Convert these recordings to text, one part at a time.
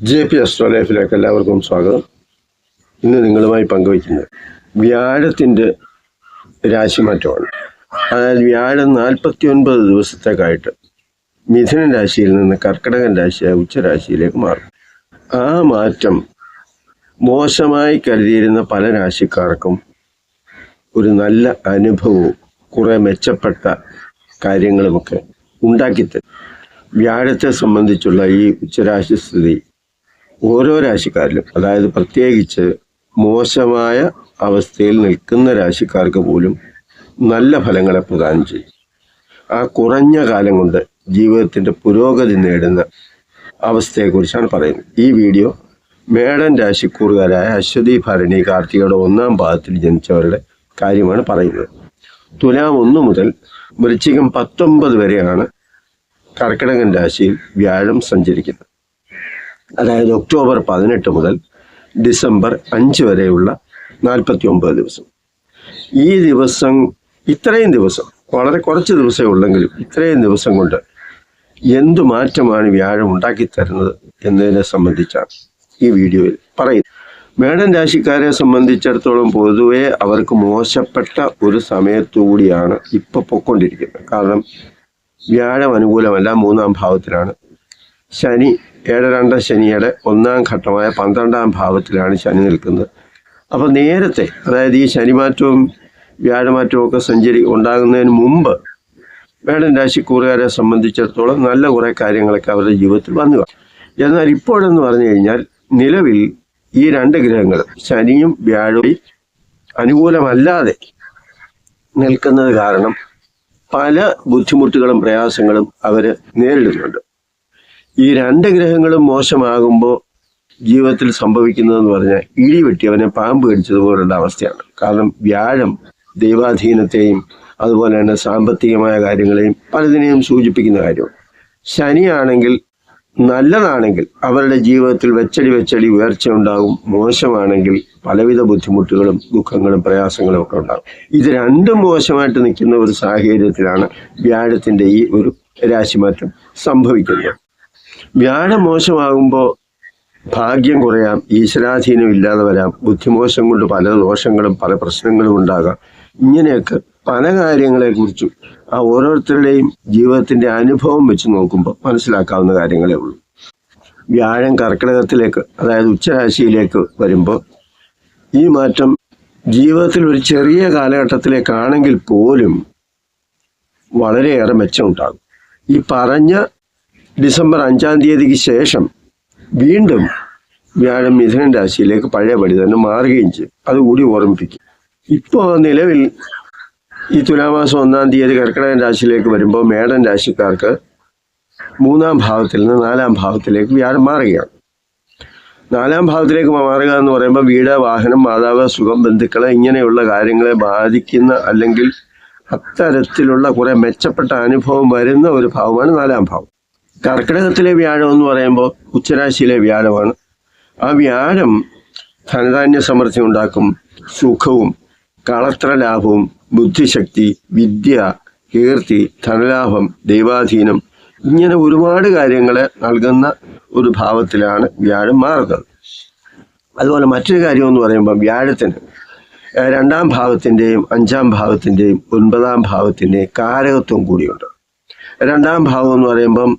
J P അസ്ട്രോലൈഫിലേക്ക് എല്ലാവർക്കും സ്വാഗതം. ഇന്ന് നിങ്ങളുമായി പങ്കുവയ്ക്കുന്നത് വ്യാഴത്തിന്റെ രാശിമാറ്റമാണ് അതായത് വ്യാഴം നാൽപ്പത്തി ഒൻപത് ദിവസത്തേക്കായിട്ട് മിഥുന രാശിയിൽ നിന്ന് കർക്കിടകൻ രാശിയായ ഉച്ചരാശിയിലേക്ക് മാറും. ആ മാറ്റം മോശമായി കരുതിയിരുന്ന പല രാശിക്കാർക്കും ഒരു നല്ല അനുഭവവും കുറേ മെച്ചപ്പെട്ട കാര്യങ്ങളുമൊക്കെ ഉണ്ടാക്കിത്തരും വ്യാഴത്തെ സംബന്ധിച്ചുള്ള ഈ ഉച്ചരാശി സ്ഥിതി ഓരോ രാശിക്കാരിലും അതായത് പ്രത്യേകിച്ച് മോശമായ അവസ്ഥയിൽ നിൽക്കുന്ന രാശിക്കാർക്ക് പോലും നല്ല ഫലങ്ങളെ പ്രദാനം ചെയ്യും. ആ കുറഞ്ഞ കാലം കൊണ്ട് ജീവിതത്തിന്റെ പുരോഗതി നേടുന്ന അവസ്ഥയെക്കുറിച്ചാണ് പറയുന്നത്. ഈ വീഡിയോ മേടൻ രാശിക്കൂറുകാരായ അശ്വതി ഭരണി കാർത്തികയുടെ ഒന്നാം പാദത്തിൽ ജനിച്ചവരുടെ കാര്യമാണ് പറയുന്നത്. തുലാം ഒന്ന് മുതൽ വൃശ്ചികം പത്തൊമ്പത് വരെയാണ് കർക്കിടകൻ രാശിയിൽ വ്യാഴം സഞ്ചരിക്കുന്നത്. അതായത് ഒക്ടോബർ പതിനെട്ട് മുതൽ ഡിസംബർ അഞ്ച് വരെയുള്ള നാൽപ്പത്തി ഒമ്പത് ദിവസം. ഈ ദിവസം ഇത്രയും ദിവസം വളരെ കുറച്ച് ദിവസമേ ഉള്ളെങ്കിലും ഇത്രയും ദിവസം കൊണ്ട് എന്തു മാറ്റമാണ് വ്യാഴം ഉണ്ടാക്കി തരുന്നത് എന്നതിനെ സംബന്ധിച്ചാണ് ഈ വീഡിയോയിൽ പറയുന്നത്. മേടൻ രാശിക്കാരെ സംബന്ധിച്ചിടത്തോളം പൊതുവേ അവർക്ക് മോശപ്പെട്ട ഒരു സമയത്തുകൂടിയാണ് ഇപ്പോൾ ഇപ്പൊ പൊക്കൊണ്ടിരിക്കുന്നത്. കാരണം വ്യാഴം അനുകൂലമല്ല മൂന്നാം ഭാവത്തിലാണ്. ശനി ഏഴരണ്ട ശനിയുടെ ഒന്നാം ഘട്ടമായ പന്ത്രണ്ടാം ഭാവത്തിലാണ് ശനി നിൽക്കുന്നത് അപ്പോൾ നേരത്തെ അതായത് ഈ ശനിമാറ്റവും വ്യാഴമാറ്റവും ഒക്കെ സഞ്ചരി ഉണ്ടാകുന്നതിന് മുമ്പ് രാശി രാശിക്കൂറുകാരെ സംബന്ധിച്ചിടത്തോളം നല്ല കുറേ കാര്യങ്ങളൊക്കെ അവരുടെ ജീവിതത്തിൽ വന്നു. എന്നാൽ ഇപ്പോഴെന്ന് പറഞ്ഞു കഴിഞ്ഞാൽ നിലവിൽ ഈ രണ്ട് ഗ്രഹങ്ങൾ ശനിയും വ്യാഴവും അനുകൂലമല്ലാതെ നിൽക്കുന്നത് കാരണം പല ബുദ്ധിമുട്ടുകളും പ്രയാസങ്ങളും അവർ നേരിടുന്നുണ്ട് ഈ രണ്ട് ഗ്രഹങ്ങളും മോശമാകുമ്പോൾ ജീവിതത്തിൽ സംഭവിക്കുന്നതെന്ന് പറഞ്ഞാൽ ഇടി വെട്ടിയവനെ പാമ്പ് കടിച്ചതുപോലുള്ള അവസ്ഥയാണ്. കാരണം വ്യാഴം ദൈവാധീനത്തെയും അതുപോലെ തന്നെ സാമ്പത്തികമായ കാര്യങ്ങളെയും പലതിനെയും സൂചിപ്പിക്കുന്ന കാര്യമാണ്. ശനിയാണെങ്കിൽ നല്ലതാണെങ്കിൽ അവരുടെ ജീവിതത്തിൽ വെച്ചടി വെച്ചടി ഉയർച്ച ഉണ്ടാകും. മോശമാണെങ്കിൽ പലവിധ ബുദ്ധിമുട്ടുകളും ദുഃഖങ്ങളും പ്രയാസങ്ങളും ഒക്കെ ഉണ്ടാകും. ഇത് രണ്ടും മോശമായിട്ട് നിൽക്കുന്ന ഒരു സാഹചര്യത്തിലാണ് വ്യാഴത്തിന്റെ ഈ ഒരു രാശിമാറ്റം സംഭവിക്കുന്നത്. വ്യാഴം മോശമാകുമ്പോൾ ഭാഗ്യം കുറയാം ഈശ്വരാധീനം ഇല്ലാതെ വരാം ബുദ്ധിമോശം കൊണ്ട് പല ദോഷങ്ങളും പല പ്രശ്നങ്ങളും ഉണ്ടാകാം. ഇങ്ങനെയൊക്കെ പല കാര്യങ്ങളെക്കുറിച്ചും ആ ഓരോരുത്തരുടെയും ജീവിതത്തിന്റെ അനുഭവം വെച്ച് നോക്കുമ്പോൾ മനസ്സിലാക്കാവുന്ന കാര്യങ്ങളേ ഉള്ളൂ. വ്യാഴം കർക്കിടകത്തിലേക്ക് അതായത് ഉച്ചരാശിയിലേക്ക് വരുമ്പോൾ ഈ മാറ്റം ജീവിതത്തിൽ ഒരു ചെറിയ കാലഘട്ടത്തിലേക്കാണെങ്കിൽ പോലും വളരെയേറെ മെച്ചമുണ്ടാകും. ഈ പറഞ്ഞ ഡിസംബർ അഞ്ചാം തീയതിക്ക് ശേഷം വീണ്ടും വ്യാഴം മിഥുനൻ രാശിയിലേക്ക് പഴയപടി തന്നെ മാറുകയും ചെയ്യും. അതുകൂടി ഓർമ്മിപ്പിക്കും. ഇപ്പോൾ നിലവിൽ ഈ തുലാമാസം ഒന്നാം തീയതി കർക്കിടകൻ രാശിയിലേക്ക് വരുമ്പോൾ മേടൻ രാശിക്കാർക്ക് മൂന്നാം ഭാവത്തിൽ നിന്ന് നാലാം ഭാവത്തിലേക്ക് വ്യാഴം മാറുകയാണ്. നാലാം ഭാവത്തിലേക്ക് മാറുക എന്ന് പറയുമ്പോൾ വീട് വാഹനം മാതാവ് സുഖം ബന്ധുക്കൾ ഇങ്ങനെയുള്ള കാര്യങ്ങളെ ബാധിക്കുന്ന അല്ലെങ്കിൽ അത്തരത്തിലുള്ള കുറെ മെച്ചപ്പെട്ട അനുഭവം വരുന്ന ഒരു ഭാവമാണ് നാലാം ഭാവം. കർക്കിടകത്തിലെ വ്യാഴം എന്ന് പറയുമ്പോൾ ഉച്ചരാശിയിലെ വ്യാഴമാണ്. ആ വ്യാഴം ധനധാന്യ സമൃദ്ധി ഉണ്ടാക്കും. സുഖവും കളത്ര ലാഭവും ബുദ്ധിശക്തി വിദ്യ കീർത്തി ധനലാഭം ദൈവാധീനം ഇങ്ങനെ ഒരുപാട് കാര്യങ്ങളെ നൽകുന്ന ഒരു ഭാവത്തിലാണ് വ്യാഴം മാറുന്നത്. അതുപോലെ മറ്റൊരു കാര്യം എന്ന് പറയുമ്പോൾ വ്യാഴത്തിന് രണ്ടാം ഭാവത്തിന്റെയും അഞ്ചാം ഭാവത്തിന്റെയും ഒൻപതാം ഭാവത്തിന്റെയും കാരകത്വം കൂടിയുണ്ട്. രണ്ടാം ഭാവം എന്ന് പറയുമ്പം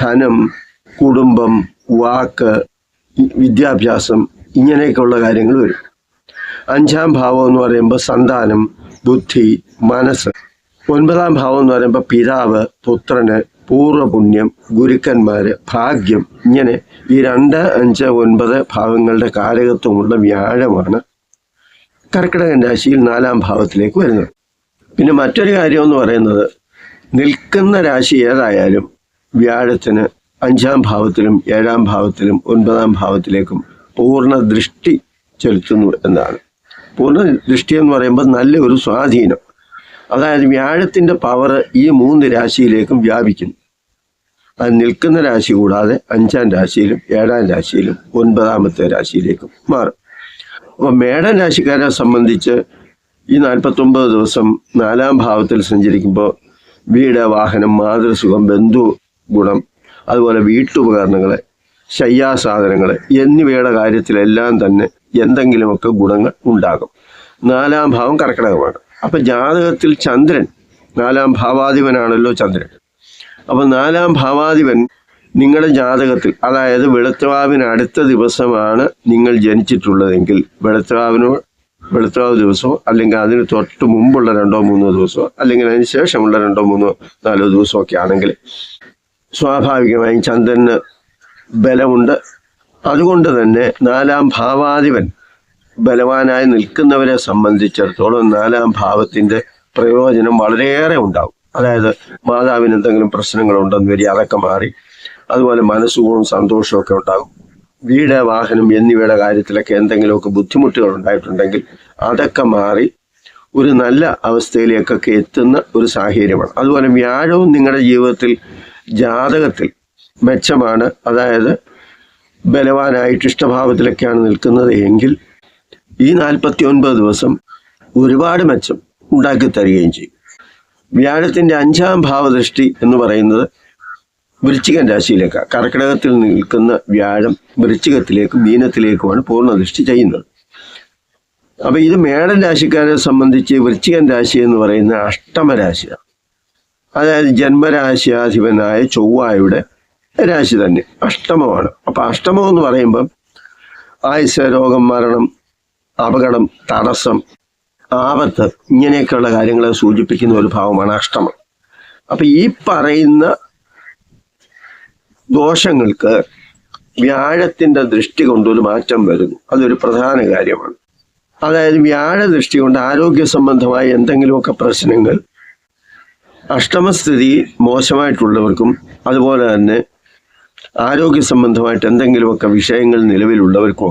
ധനം കുടുംബം വാക്ക് വിദ്യാഭ്യാസം ഇങ്ങനെയൊക്കെയുള്ള കാര്യങ്ങൾ വരും. അഞ്ചാം ഭാവം എന്ന് പറയുമ്പോൾ സന്താനം ബുദ്ധി മനസ്സ്. ഒൻപതാം ഭാവം എന്ന് പറയുമ്പോൾ പിതാവ് പുത്രന് പൂർവപുണ്യം ഗുരുക്കന്മാർ ഭാഗ്യം. ഇങ്ങനെ ഈ രണ്ട് അഞ്ച് ഒൻപത് ഭാവങ്ങളുടെ കാരകത്വമുള്ള വ്യാഴമാണ് കർക്കിടകൻ രാശിയിൽ നാലാം ഭാവത്തിലേക്ക് വരുന്നത്. പിന്നെ മറ്റൊരു കാര്യം എന്ന് പറയുന്നത് നിൽക്കുന്ന രാശി ഏതായാലും വ്യാഴത്തിന് അഞ്ചാം ഭാവത്തിലും ഏഴാം ഭാവത്തിലും ഒൻപതാം ഭാവത്തിലേക്കും പൂർണ ദൃഷ്ടി ചെലുത്തുന്നു എന്നാണ്. പൂർണ ദൃഷ്ടി എന്ന് പറയുമ്പോൾ നല്ല ഒരു സ്വാധീനം. അതായത് വ്യാഴത്തിന്റെ പവർ ഈ മൂന്ന് രാശിയിലേക്കും വ്യാപിക്കുന്നു. അത് നിൽക്കുന്ന രാശി കൂടാതെ അഞ്ചാം രാശിയിലും ഏഴാം രാശിയിലും ഒൻപതാമത്തെ രാശിയിലേക്കും മാറും. അപ്പോൾ മേടൻ രാശിക്കാരെ സംബന്ധിച്ച് ഈ നാൽപ്പത്തൊമ്പത് ദിവസം നാലാം ഭാവത്തിൽ സഞ്ചരിക്കുമ്പോൾ വീട് വാഹനം മാതൃസുഖം ബന്ധു ഗുണം അതുപോലെ വീട്ടുപകരണങ്ങളെ ശയ്യാസാധനങ്ങൾ എന്നിവയുടെ കാര്യത്തിലെല്ലാം തന്നെ എന്തെങ്കിലുമൊക്കെ ഗുണങ്ങൾ ഉണ്ടാകും. നാലാം ഭാവം കർക്കിടകമാണ്. അപ്പം ജാതകത്തിൽ ചന്ദ്രൻ നാലാം ഭാവാധിപനാണല്ലോ ചന്ദ്രൻ. അപ്പം നാലാം ഭാവാധിപൻ നിങ്ങളുടെ ജാതകത്തിൽ അതായത് വെളുത്തവാവിന് അടുത്ത ദിവസമാണ് നിങ്ങൾ ജനിച്ചിട്ടുള്ളതെങ്കിൽ വെളുത്തവാവിനോ വെളുത്തവാവ് ദിവസമോ അല്ലെങ്കിൽ അതിന് തൊട്ട് മുമ്പുള്ള രണ്ടോ മൂന്നോ ദിവസമോ അല്ലെങ്കിൽ അതിന് ശേഷമുള്ള രണ്ടോ മൂന്നോ നാലോ ദിവസമോ ഒക്കെ ആണെങ്കിൽ സ്വാഭാവികമായും ചന്ദ്രന് ബലമുണ്ട്. അതുകൊണ്ട് തന്നെ നാലാം ഭാവാധിപൻ ബലവാനായി നിൽക്കുന്നവരെ സംബന്ധിച്ചിടത്തോളം നാലാം ഭാവത്തിന്റെ പ്രയോജനം വളരെയേറെ ഉണ്ടാവും അതായത് മാതാവിന് എന്തെങ്കിലും പ്രശ്നങ്ങളുണ്ടെന്ന് വരി അതൊക്കെ മാറി അതുപോലെ മനസ്സുകളും സന്തോഷവും ഒക്കെ ഉണ്ടാകും. വീട് വാഹനം എന്നിവയുടെ കാര്യത്തിലൊക്കെ എന്തെങ്കിലുമൊക്കെ ബുദ്ധിമുട്ടുകൾ ഉണ്ടായിട്ടുണ്ടെങ്കിൽ അതൊക്കെ മാറി ഒരു നല്ല അവസ്ഥയിലേക്കൊക്കെ എത്തുന്ന ഒരു സാഹചര്യമാണ്. അതുപോലെ വ്യാഴവും നിങ്ങളുടെ ജീവിതത്തിൽ ജാതകത്തിൽ മെച്ചമാണ്. അതായത് ബലവാനായിട്ട് ഇഷ്ടഭാവത്തിലൊക്കെയാണ് നിൽക്കുന്നത് എങ്കിൽ ഈ നാൽപ്പത്തി ഒൻപത് ദിവസം ഒരുപാട് മെച്ചം ഉണ്ടാക്കി തരികയും ചെയ്യും. വ്യാഴത്തിന്റെ അഞ്ചാം ഭാവദൃഷ്ടി എന്ന് പറയുന്നത് വൃശ്ചികൻ രാശിയിലേക്കാണ് കർക്കിടകത്തിൽ നിൽക്കുന്ന വ്യാഴം വൃശ്ചികത്തിലേക്കും മീനത്തിലേക്കുമാണ് പൂർണദൃഷ്ടി ചെയ്യുന്നത്. അപ്പൊ ഇത് മേടൻ രാശിക്കാരെ സംബന്ധിച്ച് വൃശ്ചികൻ രാശി എന്ന് പറയുന്ന അഷ്ടമരാശിയാണ്. അതായത് ജന്മരാശിയാധിപനായ ചൊവ്വായുടെ രാശി തന്നെ അഷ്ടമമാണ്. അപ്പൊ അഷ്ടമം എന്ന് പറയുമ്പം ആയുസ് രോഗം മരണം അപകടം തടസ്സം ആപത്ത് ഇങ്ങനെയൊക്കെയുള്ള കാര്യങ്ങളെ സൂചിപ്പിക്കുന്ന ഒരു ഭാവമാണ് അഷ്ടമം. അപ്പൊ ഈ പറയുന്ന ദോഷങ്ങൾക്ക് വ്യാഴത്തിന്റെ ദൃഷ്ടി കൊണ്ടൊരു മാറ്റം വരുന്നു. അതൊരു പ്രധാന കാര്യമാണ്. അതായത് വ്യാഴ ദൃഷ്ടി കൊണ്ട് ആരോഗ്യ സംബന്ധമായ എന്തെങ്കിലുമൊക്കെ പ്രശ്നങ്ങൾ അഷ്ടമസ്ഥിതി മോശമായിട്ടുള്ളവർക്കും അതുപോലെ തന്നെ ആരോഗ്യ സംബന്ധമായിട്ട് എന്തെങ്കിലുമൊക്കെ വിഷയങ്ങൾ നിലവിലുള്ളവർക്കോ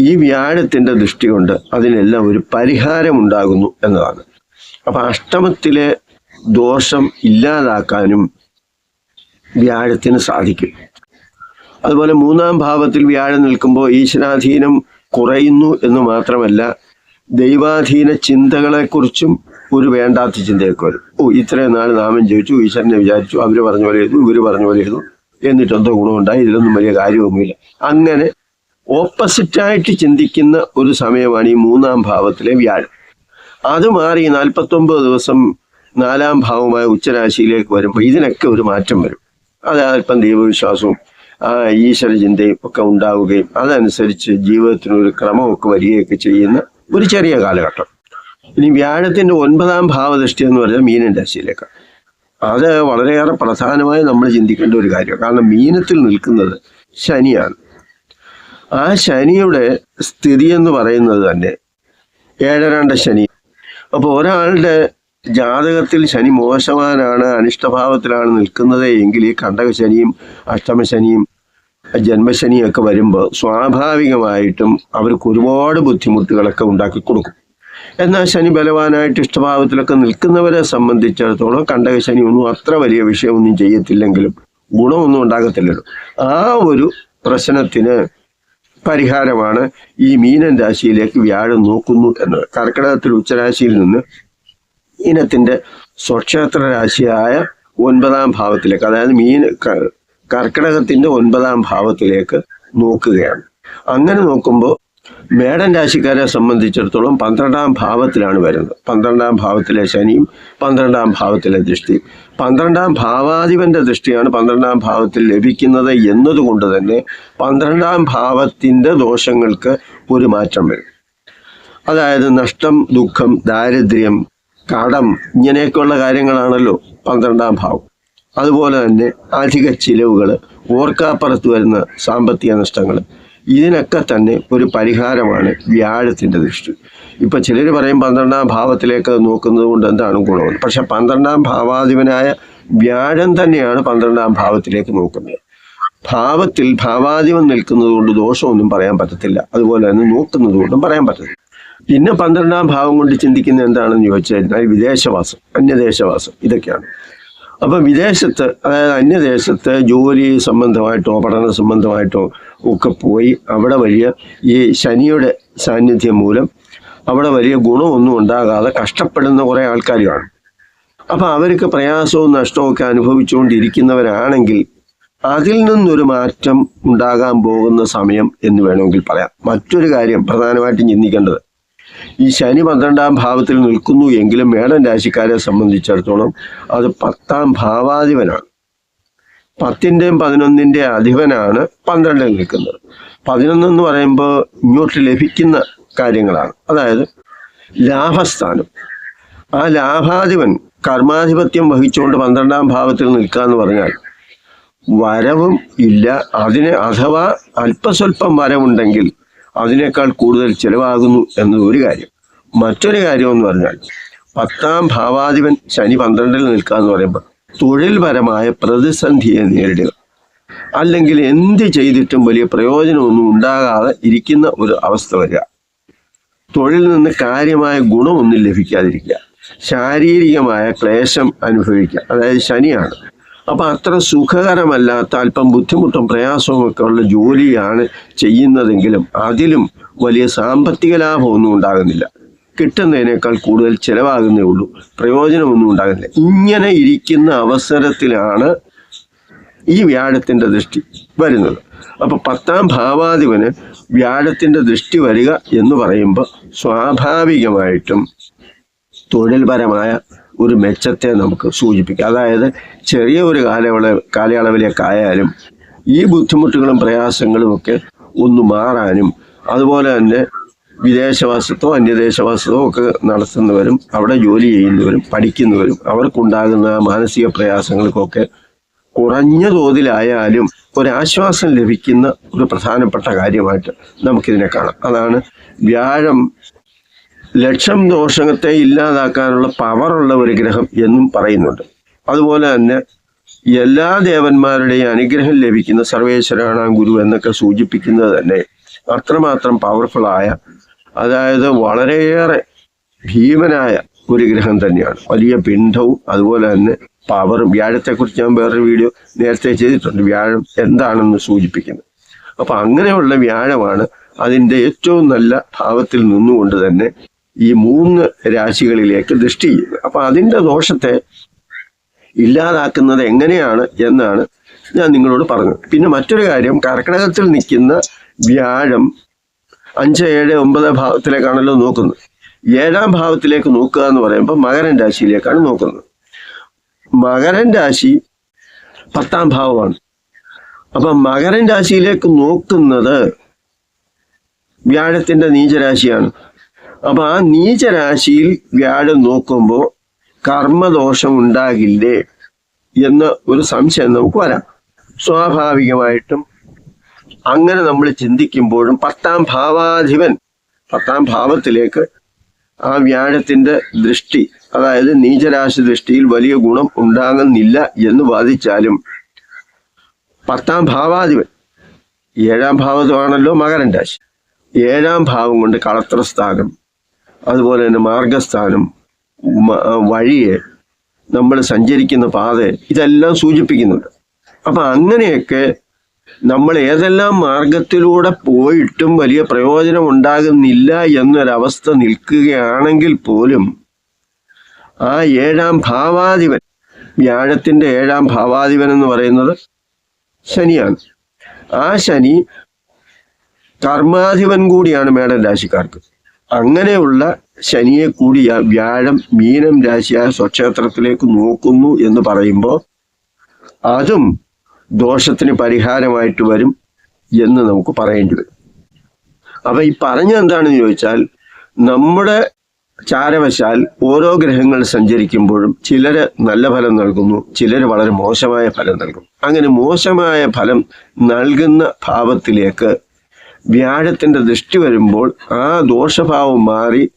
ഈ വ്യാഴത്തിന്റെ ദൃഷ്ടി കൊണ്ട് അതിനെല്ലാം ഒരു പരിഹാരം ഉണ്ടാകുന്നു എന്നതാണ്. അപ്പൊ അഷ്ടമത്തിലെ ദോഷം ഇല്ലാതാക്കാനും വ്യാഴത്തിന് സാധിക്കും. അതുപോലെ മൂന്നാം ഭാവത്തിൽ വ്യാഴം നിൽക്കുമ്പോൾ ഈശ്വരാധീനം കുറയുന്നു എന്ന് മാത്രമല്ല ദൈവാധീന ചിന്തകളെക്കുറിച്ചും ഒരു വേണ്ടാത്ത ചിന്തയൊക്കെ വരും. ഓ ഇത്രയും നാൾ നാമം ജയിച്ചു ഈശ്വരനെ വിചാരിച്ചു അവർ പറഞ്ഞ പോലെ ഇരുന്നു ഇവർ പറഞ്ഞ പോലെ ഇരുന്നു എന്നിട്ട് എന്തോ ഗുണമുണ്ടായി ഇതിലൊന്നും വലിയ കാര്യമൊന്നുമില്ല അങ്ങനെ ഓപ്പോസിറ്റായിട്ട് ചിന്തിക്കുന്ന ഒരു സമയമാണ് ഈ മൂന്നാം ഭാവത്തിലെ വ്യാഴം. അത് മാറി നാൽപ്പത്തൊമ്പത് ദിവസം നാലാം ഭാവമായ ഉച്ചരാശിയിലേക്ക് വരുമ്പോൾ ഇതിനൊക്കെ ഒരു മാറ്റം വരും. അത് അല്പം ദൈവവിശ്വാസവും ആ ഈശ്വര ചിന്തയും ഒക്കെ ഉണ്ടാവുകയും അതനുസരിച്ച് ജീവിതത്തിനൊരു ക്രമമൊക്കെ വരികയൊക്കെ ചെയ്യുന്ന ഒരു ചെറിയ കാലഘട്ടം. ഇനി വ്യാഴത്തിന്റെ ഒൻപതാം ഭാവദൃഷ്ടി എന്ന് പറഞ്ഞാൽ മീനൻ രാശിയിലേക്കാണ് അത് വളരെയേറെ പ്രധാനമായി നമ്മൾ ചിന്തിക്കേണ്ട ഒരു കാര്യമാണ്. കാരണം മീനത്തിൽ നിൽക്കുന്നത് ശനിയാണ്. ആ ശനിയുടെ സ്ഥിതി എന്ന് പറയുന്നത് തന്നെ ഏഴരാണ്ട ശനി. അപ്പോൾ ഒരാളുടെ ജാതകത്തിൽ ശനി മോശവാനാണ് അനിഷ്ടഭാവത്തിലാണ് നിൽക്കുന്നത് എങ്കിൽ ഈ കണ്ടകശനിയും അഷ്ടമശനിയും ജന്മശനിയും ഒക്കെ വരുമ്പോൾ സ്വാഭാവികമായിട്ടും അവർക്ക് ഒരുപാട് ബുദ്ധിമുട്ടുകളൊക്കെ ഉണ്ടാക്കി കൊടുക്കും. എന്നാൽ ശനി ബലവാനായിട്ട് ഇഷ്ടഭാവത്തിലൊക്കെ നിൽക്കുന്നവരെ സംബന്ധിച്ചിടത്തോളം കണ്ടക ശനി ഒന്നും അത്ര വലിയ വിഷയമൊന്നും ചെയ്യത്തില്ലെങ്കിലും ഗുണമൊന്നും ഉണ്ടാകത്തില്ലല്ലോ. ആ ഒരു പ്രശ്നത്തിന് പരിഹാരമാണ് ഈ മീനൻ രാശിയിലേക്ക് വ്യാഴം നോക്കുന്നു എന്നത് കർക്കിടകത്തിൽ ഉച്ചരാശിയിൽ നിന്ന് മീനത്തിന്റെ സ്വക്ഷേത്ര രാശിയായ ഒൻപതാം ഭാവത്തിലേക്ക് അതായത് മീൻ കർക്കിടകത്തിന്റെ ഒൻപതാം ഭാവത്തിലേക്ക് നോക്കുകയാണ്. അങ്ങനെ നോക്കുമ്പോൾ മേടൻ രാശിക്കാരെ സംബന്ധിച്ചിടത്തോളം പന്ത്രണ്ടാം ഭാവത്തിലാണ് വരുന്നത്. പന്ത്രണ്ടാം ഭാവത്തിലെ ശനിയും പന്ത്രണ്ടാം ഭാവത്തിലെ ദൃഷ്ടിയും. പന്ത്രണ്ടാം ഭാവാധിപന്റെ ദൃഷ്ടിയാണ് പന്ത്രണ്ടാം ഭാവത്തിൽ ലഭിക്കുന്നത് എന്നതുകൊണ്ട് തന്നെ പന്ത്രണ്ടാം ഭാവത്തിന്റെ ദോഷങ്ങൾക്ക് ഒരു മാറ്റം വരും. അതായത് നഷ്ടം ദുഃഖം ദാരിദ്ര്യം കടം ഇങ്ങനെയൊക്കെയുള്ള കാര്യങ്ങളാണല്ലോ പന്ത്രണ്ടാം ഭാവം. അതുപോലെ തന്നെ അധിക ചിലവുകൾ ഓർക്കാപ്പുറത്ത് വരുന്ന സാമ്പത്തിക നഷ്ടങ്ങൾ ഇതിനൊക്കെ തന്നെ ഒരു പരിഹാരമാണ് വ്യാഴത്തിന്റെ ദൃഷ്ടി. ഇപ്പം ചിലർ പറയും പന്ത്രണ്ടാം ഭാവത്തിലേക്ക് നോക്കുന്നത് കൊണ്ട് എന്താണ് ഗുണമെന്ന്. പക്ഷെ പന്ത്രണ്ടാം ഭാവാധിപനായ വ്യാഴം തന്നെയാണ് പന്ത്രണ്ടാം ഭാവത്തിലേക്ക് നോക്കുന്നത്. ഭാവത്തിൽ ഭാവാധിപൻ നിൽക്കുന്നത് കൊണ്ട് ദോഷമൊന്നും പറയാൻ പറ്റത്തില്ല. അതുപോലെ തന്നെ നോക്കുന്നത് കൊണ്ടും പറയാൻ പറ്റത്തില്ല. പിന്നെ പന്ത്രണ്ടാം ഭാവം കൊണ്ട് ചിന്തിക്കുന്നത് എന്താണെന്ന് ചോദിച്ചു കഴിഞ്ഞാൽ വിദേശവാസം അന്യദേശവാസം ഇതൊക്കെയാണ്. അപ്പം വിദേശത്ത് അതായത് അന്യദേശത്ത് ജോലി സംബന്ധമായിട്ടോ പഠന സംബന്ധമായിട്ടോ ഒക്കെ പോയി അവിടെ വലിയ ഈ ശനിയുടെ സാന്നിധ്യം മൂലം അവിടെ വലിയ ഗുണമൊന്നും ഉണ്ടാകാതെ കഷ്ടപ്പെടുന്ന കുറേ ആൾക്കാർ കാണും അപ്പം അവർക്ക് പ്രയാസവും നഷ്ടവും ഒക്കെ അനുഭവിച്ചുകൊണ്ടിരിക്കുന്നവരാണെങ്കിൽ അതിൽ നിന്നൊരു മാറ്റം ഉണ്ടാകാൻ പോകുന്ന സമയം എന്ന് വേണമെങ്കിൽ പറയാം. മറ്റൊരു കാര്യം പ്രധാനമായിട്ടും ചിന്തിക്കേണ്ടത് ഈ ശനി പന്ത്രണ്ടാം ഭാവത്തിൽ നിൽക്കുന്നു എങ്കിലും മേടം രാശിക്കാരെ സംബന്ധിച്ചിടത്തോളം അത് പത്താം ഭാവാധിപനാണ്. പത്തിന്റെയും പതിനൊന്നിന്റെ അധിപനാണ് പന്ത്രണ്ടിൽ നിൽക്കുന്നത്. പതിനൊന്നെന്ന് പറയുമ്പോൾ ഇങ്ങോട്ട് ലഭിക്കുന്ന കാര്യങ്ങളാണ്. അതായത് ലാഭസ്ഥാനം. ആ ലാഭാധിപൻ കർമാധിപത്യം വഹിച്ചുകൊണ്ട് പന്ത്രണ്ടാം ഭാവത്തിൽ നിൽക്കുക എന്ന് പറഞ്ഞാൽ വരവും ഇല്ല. അതിന് അഥവാ അല്പസ്വല്പം വരവുണ്ടെങ്കിൽ അതിനേക്കാൾ കൂടുതൽ ചിലവാകുന്നു എന്നത് ഒരു കാര്യം. മറ്റൊരു കാര്യം എന്ന് പറഞ്ഞാൽ പത്താം ഭാവാധിപൻ ശനി പന്ത്രണ്ടിൽ നിൽക്കുക എന്ന് പറയുമ്പോൾ തൊഴിൽപരമായ പ്രതിസന്ധിയെ നേരിടുക. അല്ലെങ്കിൽ എന്ത് ചെയ്തിട്ടും വലിയ പ്രയോജനമൊന്നും ഉണ്ടാകാതെ ഇരിക്കുന്ന ഒരു അവസ്ഥ വരിക. തൊഴിൽ നിന്ന് കാര്യമായ ഗുണമൊന്നും ലഭിക്കാതിരിക്കുക. ശാരീരികമായ ക്ലേശം അനുഭവിക്കുക. അതായത് ശനിയാണ്. അപ്പം അത്ര സുഖകരമല്ലാത്ത അല്പം ബുദ്ധിമുട്ടും പ്രയാസവും ഒക്കെ ഉള്ള ജോലിയാണ് ചെയ്യുന്നതെങ്കിലും അതിലും വലിയ സാമ്പത്തിക ലാഭമൊന്നും ഉണ്ടാകുന്നില്ല. കിട്ടുന്നതിനേക്കാൾ കൂടുതൽ ചിലവാകുന്നേ ഉള്ളൂ. പ്രയോജനമൊന്നും ഉണ്ടാകുന്നില്ല. ഇങ്ങനെ ഇരിക്കുന്ന അവസരത്തിലാണ് ഈ വ്യാഴത്തിന്റെ ദൃഷ്ടി വരുന്നത്. അപ്പോൾ പത്താം ഭാവാധിപന് വ്യാഴത്തിന്റെ ദൃഷ്ടി വരിക എന്ന് പറയുമ്പോൾ സ്വാഭാവികമായിട്ടും തൊഴിൽപരമായ ഒരു മെച്ചത്തെ നമുക്ക് സൂചിപ്പിക്കാം. അതായത് ചെറിയ ഒരു കാലയളവ് കാലയളവിലേക്കായാലും ഈ ബുദ്ധിമുട്ടുകളും പ്രയാസങ്ങളും ഒക്കെ ഒന്ന് മാറാനും അതുപോലെ തന്നെ വിദേശവാസത്തോ അന്യദേശവാസത്തോ ഒക്കെ നടത്തുന്നവരും അവിടെ ജോലി ചെയ്യുന്നവരും പഠിക്കുന്നവരും അവർക്കുണ്ടാകുന്ന മാനസിക പ്രയാസങ്ങൾക്കൊക്കെ കുറഞ്ഞ തോതിലായാലും ഒരാശ്വാസം ലഭിക്കുന്ന ഒരു പ്രധാനപ്പെട്ട കാര്യമായിട്ട് നമുക്കിതിനെ കാണാം. അതാണ് വ്യാഴം ലക്ഷം ദോഷത്തെ ഇല്ലാതാക്കാനുള്ള പവറുള്ള ഒരു ഗ്രഹം എന്നും പറയുന്നുണ്ട്. അതുപോലെ തന്നെ എല്ലാ ദേവന്മാരുടെയും അനുഗ്രഹം ലഭിക്കുന്ന സർവേശ്വരാണാം ഗുരു എന്നൊക്കെ സൂചിപ്പിക്കുന്നത് തന്നെ അത്രമാത്രം പവർഫുള്ളായ അതായത് വളരെയേറെ ഭീമനായ ഒരു ഗ്രഹം തന്നെയാണ്. വലിയ പിണ്ഡവും അതുപോലെ തന്നെ പവറും വ്യാഴത്തെക്കുറിച്ച് ഞാൻ വേറൊരു വീഡിയോ നേരത്തെ ചെയ്തിട്ടുണ്ട്. വ്യാഴം എന്താണെന്ന് സൂചിപ്പിക്കുന്നത്. അപ്പൊ അങ്ങനെയുള്ള വ്യാഴമാണ് അതിന്റെ ഏറ്റവും നല്ല ഭാവത്തിൽ നിന്നുകൊണ്ട് തന്നെ ഈ മൂന്ന് രാശികളിലേക്ക് ദൃഷ്ടി ചെയ്യുന്നത് അപ്പൊ അതിന്റെ ദോഷത്തെ ഇല്ലാതാക്കുന്നത് എങ്ങനെയാണ് എന്നാണ് ഞാൻ നിങ്ങളോട് പറഞ്ഞത്. പിന്നെ മറ്റൊരു കാര്യം കർക്കിടകത്തിൽ നിൽക്കുന്ന വ്യാഴം അഞ്ച് ഏഴ് ഒമ്പത് ഭാവത്തിലേക്കാണല്ലോ നോക്കുന്നത്. ഏഴാം ഭാവത്തിലേക്ക് നോക്കുക എന്ന് പറയുമ്പോൾ മകരൻ രാശിയിലേക്കാണ് നോക്കുന്നത്. മകരൻ രാശി പത്താം ഭാവമാണ്. അപ്പൊ മകരൻ രാശിയിലേക്ക് നോക്കുന്നത് വ്യാഴത്തിന്റെ നീചരാശിയാണ്. അപ്പൊ ആ നീചരാശിയിൽ വ്യാഴം നോക്കുമ്പോൾ കർമ്മദോഷം ഉണ്ടാകില്ലേ എന്ന ഒരു സംശയം നമുക്ക് വരാം. സ്വാഭാവികമായിട്ടും അങ്ങനെ നമ്മൾ ചിന്തിക്കുമ്പോഴും പത്താം ഭാവാധിപൻ പത്താം ഭാവത്തിലേക്ക് ആ വ്യാഴത്തിന്റെ ദൃഷ്ടി അതായത് നീചരാശി ദൃഷ്ടിയിൽ വലിയ ഗുണം ഉണ്ടാകുന്നില്ല എന്ന് വാദിച്ചാലും പത്താം ഭാവാധിപൻ ഏഴാം ഭാവമാണല്ലോ മകരൻ രാശി ഏഴാം ഭാവം കൊണ്ട് കളത്രസ്ഥാനം. അതുപോലെ തന്നെ മാർഗസ്ഥാനം വഴിയെ നമ്മൾ സഞ്ചരിക്കുന്ന പാത ഇതെല്ലാം സൂചിപ്പിക്കുന്നുണ്ട്. അപ്പൊ അങ്ങനെയൊക്കെ നമ്മൾ ഏതെല്ലാം മാർഗത്തിലൂടെ പോയിട്ടും വലിയ പ്രയോജനം ഉണ്ടാകുന്നില്ല എന്നൊരവസ്ഥ നിൽക്കുകയാണെങ്കിൽ പോലും ആ ഏഴാം ഭാവാധിപൻ വ്യാഴത്തിന്റെ ഏഴാം ഭാവാധിപൻ എന്ന് പറയുന്നത് ശനിയാണ്. ആ ശനി കർമാധിപൻ കൂടിയാണ് മേടൻ രാശിക്കാർക്ക് അങ്ങനെയുള്ള ശനിയെ കൂടി വ്യാഴം മീനം രാശിയായ സ്വക്ഷേത്രത്തിലേക്ക് നോക്കുന്നു എന്ന് പറയുമ്പോൾ അതും ദോഷത്തിന് പരിഹാരമായിട്ട് വരും എന്ന് നമുക്ക് പറയേണ്ടി വരും. അപ്പൊ ഈ പറഞ്ഞ എന്താണെന്ന് ചോദിച്ചാൽ നമ്മുടെ ചാരവശാൽ ഓരോ ഗ്രഹങ്ങൾ സഞ്ചരിക്കുമ്പോഴും ചിലര് നല്ല ഫലം നൽകുന്നു ചിലര് വളരെ മോശമായ ഫലം നൽകും അങ്ങനെ മോശമായ ഫലം നൽകുന്ന ഭാവത്തിലേക്ക് വ്യാഴത്തിന്റെ ദൃഷ്ടി വരുമ്പോൾ ആ ദോഷഭാവം മാറി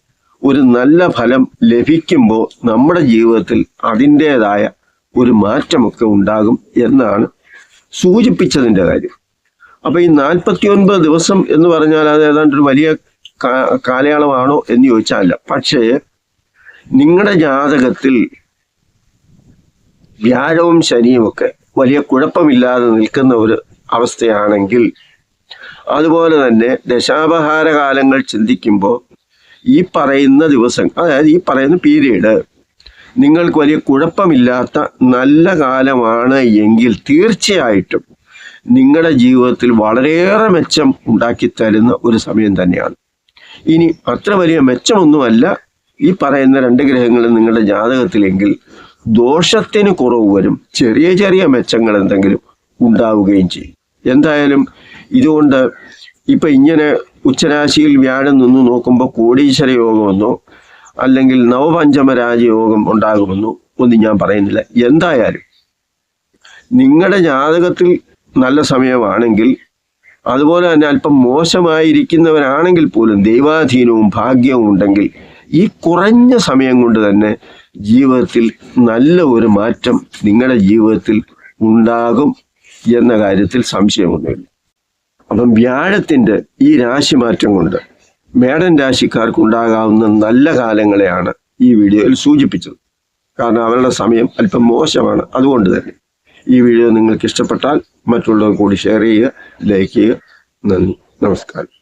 ഒരു നല്ല ഫലം ലഭിക്കുമ്പോൾ നമ്മുടെ ജീവിതത്തിൽ അതിന്റേതായ ഒരു മാറ്റമൊക്കെ ഉണ്ടാകും എന്നാണ് സൂചിപ്പിച്ചതിന്റെ കാര്യം. അപ്പൊ ഈ നാൽപ്പത്തി ഒൻപത് ദിവസം എന്ന് പറഞ്ഞാൽ അത് ഏതാണ്ട് ഒരു വലിയ കാലയളവാണോ എന്ന് ചോദിച്ചാലല്ല. പക്ഷേ നിങ്ങളുടെ ജാതകത്തിൽ വ്യാഴവും ശനിയും ഒക്കെ വലിയ കുഴപ്പമില്ലാതെ നിൽക്കുന്ന ഒരു അവസ്ഥയാണെങ്കിൽ അതുപോലെ തന്നെ ദശാപഹാര കാലങ്ങൾ ചിന്തിക്കുമ്പോൾ ഈ പറയുന്ന ദിവസം അതായത് ഈ പറയുന്ന പീരീഡ് നിങ്ങൾക്ക് വലിയ കുഴപ്പമില്ലാത്ത നല്ല കാലമാണ് എങ്കിൽ തീർച്ചയായിട്ടും നിങ്ങളുടെ ജീവിതത്തിൽ വളരെയേറെ മെച്ചം ഉണ്ടാക്കി തരുന്ന ഒരു സമയം തന്നെയാണ്. ഇനി അത്ര വലിയ മെച്ചമൊന്നുമല്ല ഈ പറയുന്ന രണ്ട് ഗ്രഹങ്ങളും നിങ്ങളുടെ ജാതകത്തിലെങ്കിൽ ദോഷത്തിന് കുറവ് വരും ചെറിയ ചെറിയ മെച്ചങ്ങൾ എന്തെങ്കിലും ഉണ്ടാവുകയും ചെയ്യും. എന്തായാലും ഇതുകൊണ്ട് ഇപ്പം ഇങ്ങനെ ഉച്ചരാശിയിൽ വ്യാഴം നിന്ന് നോക്കുമ്പോൾ കോടീശ്വര യോഗമെന്നോ അല്ലെങ്കിൽ നവപഞ്ചമ രാജയോഗം ഉണ്ടാകുമെന്നോ ഒന്നും ഞാൻ പറയുന്നില്ല. എന്തായാലും നിങ്ങളുടെ ജാതകത്തിൽ നല്ല സമയമാണെങ്കിൽ അതുപോലെ തന്നെ അല്പം മോശമായിരിക്കുന്നവരാണെങ്കിൽ പോലും ദൈവാധീനവും ഭാഗ്യവും ഉണ്ടെങ്കിൽ ഈ കുറഞ്ഞ സമയം കൊണ്ട് തന്നെ ജീവിതത്തിൽ നല്ല ഒരു മാറ്റം നിങ്ങളുടെ ജീവിതത്തിൽ ഉണ്ടാകും എന്ന കാര്യത്തിൽ സംശയമൊന്നുമില്ല. അപ്പം വ്യാഴത്തിന്റെ ഈ രാശിമാറ്റം കൊണ്ട് മേടൻ രാശിക്കാർക്ക് ഉണ്ടാകാവുന്ന നല്ല കാലങ്ങളെയാണ് ഈ വീഡിയോയിൽ സൂചിപ്പിച്ചത്. കാരണം അവരുടെ സമയം അല്പം മോശമാണ്. അതുകൊണ്ട് തന്നെ ഈ വീഡിയോ നിങ്ങൾക്ക് ഇഷ്ടപ്പെട്ടാൽ മറ്റുള്ളവർ കൂടി ഷെയർ ചെയ്യുക ലൈക്ക് ചെയ്യുക. നന്ദി. നമസ്കാരം.